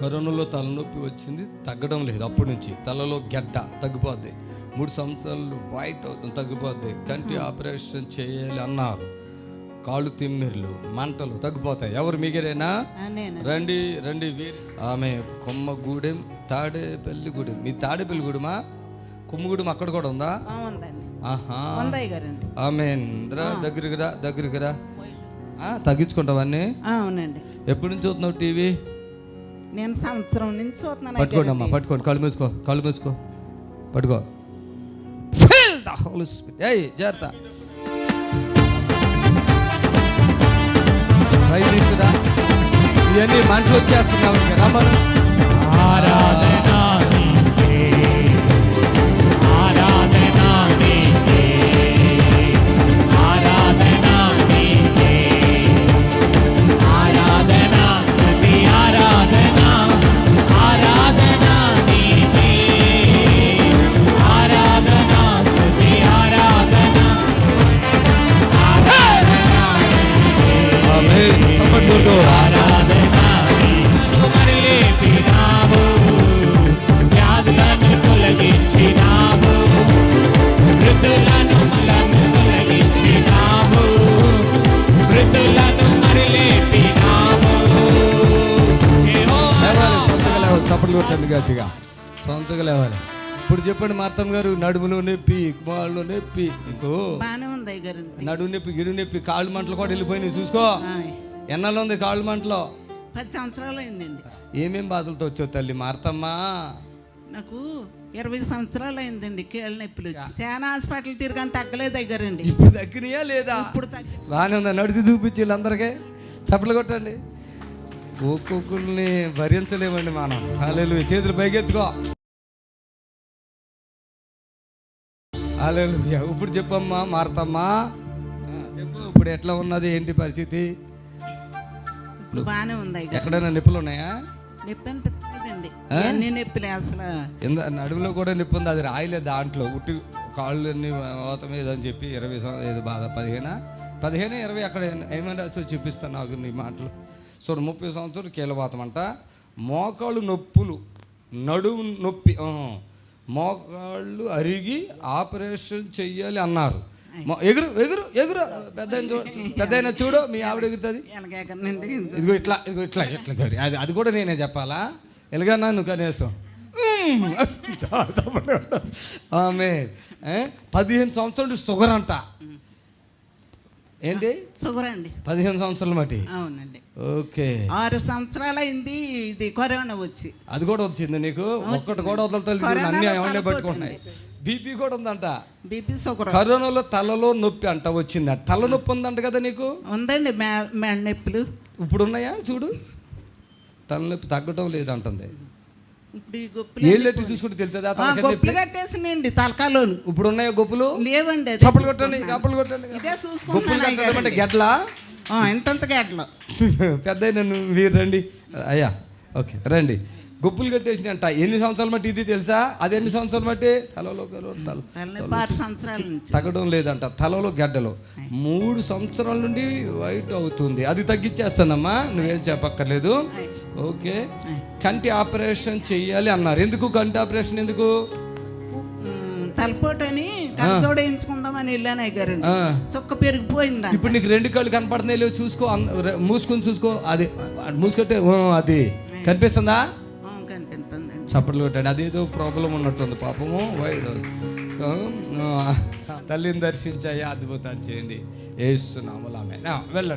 కరోనాలో తలనొప్పి వచ్చింది తగ్గడం లేదు. అప్పటి నుంచి తలలో గెడ్డ తగ్గిపోద్ది. మూడు సంవత్సరాలు వైట్ అవుతుంది తగ్గిపోద్ది. కంటి ఆపరేషన్ చేయాలి అన్నారు. కాళ్ళు తిమ్మిర్లు మంటలు తగ్గిపోతాయి. ఎవరు నేను. రండి రండి ఆమె కొమ్మగూడెం తాడేపల్లి గూడెం మీ తాడేపల్లి గూడెమా కొమ్మగూడెం అక్కడ కూడా ఉందా? ఆమె దగ్గరికి రా దగ్గరికి రా తగ్గించుకుంటావన్నీ అవునండి. ఎప్పటి నుంచి చూస్తున్నావు టీవీ? నేను సంవత్సరం నుంచి చూస్తున్నాను పట్టుకోండి. అమ్మా పట్టుకోండి. కళ్ళు మూసుకో కళ్ళు మూసుకో. పట్టుకో. Fill the Holy Spirit. ఏయ్ జాగ్రత్త. ఇవన్నీ మంటలు వచ్చేస్తున్నావు ఇంకా రమ్మను. ఆరాధనా. తొలగించినావు. మృతులను మలను తొలగించినావు. మృతులను మరిలేపినావు. యెహోవా. లేవాలి సొంతగా లేవాలి చప్పట్లు కొట్టండి గట్టిగా. సొంతగా లేవాలి. ఇప్పుడు చెప్పండి మార్తం గారు నడుములో నొప్పి కుమారులో నొప్పి నీకు నడుము నొప్పి గిడు నొప్పి కాళ్ళు మంటలు కూడా వెళ్ళిపోయినాయి చూసుకో. ఎన్నాళ్ళు ఉంది కాళ్ళు మంటలో? పది సంవత్సరాలు అయిందండి. ఏమేం బాధలతో వచ్చావు తల్లి మార్తమ్మా? నాకు ఇరవై సంవత్సరాలు అయిందండి కీళ్ళ నొప్పులు. వచ్చి చాలా హాస్పిటల్ తిరగాని తగ్గలేదు అయ్య గారండి ఇప్పుడు తగ్గినాయా లేదా? ఇప్పుడు బాగానే ఉందా? నడిచి చూపించి వీళ్ళందరికీ. చప్పట్లు కొట్టండి. ఒక్కొక్కరిని భరించలేమండి మనం హాలేలు చేతులు పైకెత్తుకో. హాలేలు ఇప్పుడు చెప్పమ్మా మారతమ్మా. చెప్పు ఇప్పుడు ఎట్లా ఉన్నది? ఏంటి పరిస్థితి? ఇప్పుడు బాగానే ఉంది ఎక్కడైనా నొప్పులు ఉన్నాయా? నొప్పి అనిపిస్తుందండి. అన్ని నొప్పులే అసలు. నడుములో కూడా నొప్పి ఉంది. అది రాయలేదు దాంట్లో. ఉట్టి కాళ్ళు అన్ని పోతాం ఏదో అని చెప్పి ఇరవై ఏదో బాధ. పదిహేనా? పదిహేను ఇరవై అక్కడ ఏమైనా చూపిస్తాను నాకు నీ మాటలు. చూడు ముప్పై సంవత్సరాలు కీలవాతం అంట. మోకాళ్ళు నొప్పులు. నడుము నొప్పి. మోకాళ్ళు అరిగి ఆపరేషన్ చెయ్యాలి అన్నారు. ఎగురు ఎగురు ఎగురు. పెద్ద పెద్ద చూడు మీ ఆవిడ ఎగురుతుంది. ఇదిగో ఇట్లా ఇదిగో ఇట్లా ఇట్లా గౌరి. అది అది కూడా నేనే చెప్పాలా? ఎలాగన్నా నువ్వు కనీసం? ఆమె పదిహేను సంవత్సరాలు షుగర్ అంట. ఏంటి? షుగర్ అండి పదిహేను సంవత్సరాలు మట్టి. అవునండి. ఓకే. ఆరు సంవత్సరాలు అయింది ఇది కరోనా వచ్చి. అది కూడా వచ్చింది నీకు? ఒక్కటి కూడా వదలతలేదు అన్ని ఏమన్నా తలపోటు పట్టుకుంటున్నాయి. బీపీ కూడా ఉందంట. BP sugar. కరోనాలో తలలో నొప్పి అంట వచ్చిందంట. తల నొప్పి ఉందంట కదా నీకు? ఉందండి మెడ నొప్పులు. ఇప్పుడు ఉన్నాయా చూడు తలనొప్పి తగ్గటం లేదంటుంది. ఇప్పుడు ఈ గొప్పలు ఏళ్ళెట్టి చూసుకుంటే తెలుస్తుందా గొప్పలు కట్టేసినండి తలకాలోను. ఇప్పుడు ఉన్నాయా గొప్పులు? లేవండి చప్పలు కొట్టండి కప్పలు కొట్టండి ఇదే గారండి. గెడ్లా? ఆ, ఇంతంత గడ్డలు పెద్ద నన్ను మీరు రండి. అయ్యా ఓకే రండి. గొప్పులు కట్టేసిన అంట ఎన్ని సంవత్సరాలు మట్టి ఇది తెలుసా? అది ఎన్ని సంవత్సరాలు మట్టి? తలలో తగ్గడం లేదంట. తలలో గడ్డలు. మూడు సంవత్సరాల నుండి వైట్ అవుతుంది. అది తగ్గించేస్తానమ్మా. నువ్వేం చెప్పక్కర్లేదు. ఓకే. కంటి ఆపరేషన్ చెయ్యాలి అన్నారు. ఎందుకు కంటి ఆపరేషన్ ఎందుకు? ఉమ్, తలపోటు అని కలసోడ వేయించుకుందామని వెళ్ళాను అయ్య గారండి ఆ. చుక్క పెరిగిపోయిందండి ఇప్పుడు నీకు రెండు కళ్ళు కనపడుతున్నాయి లేవు చూసుకో మూసుకొని చూసుకో. అది మూసుకుంటే అది. కనిపిస్తుందా? ఆ, కనిపిస్తుందండి. చప్పట్లు కొట్టండి. అదేదో ప్రాబ్లం ఉన్నట్టుంది పాపము. వైడ్. తల్లిని దర్శించాయా అద్భుతం చేయండి. ఏస్తున్నాము వెళ్ళండి.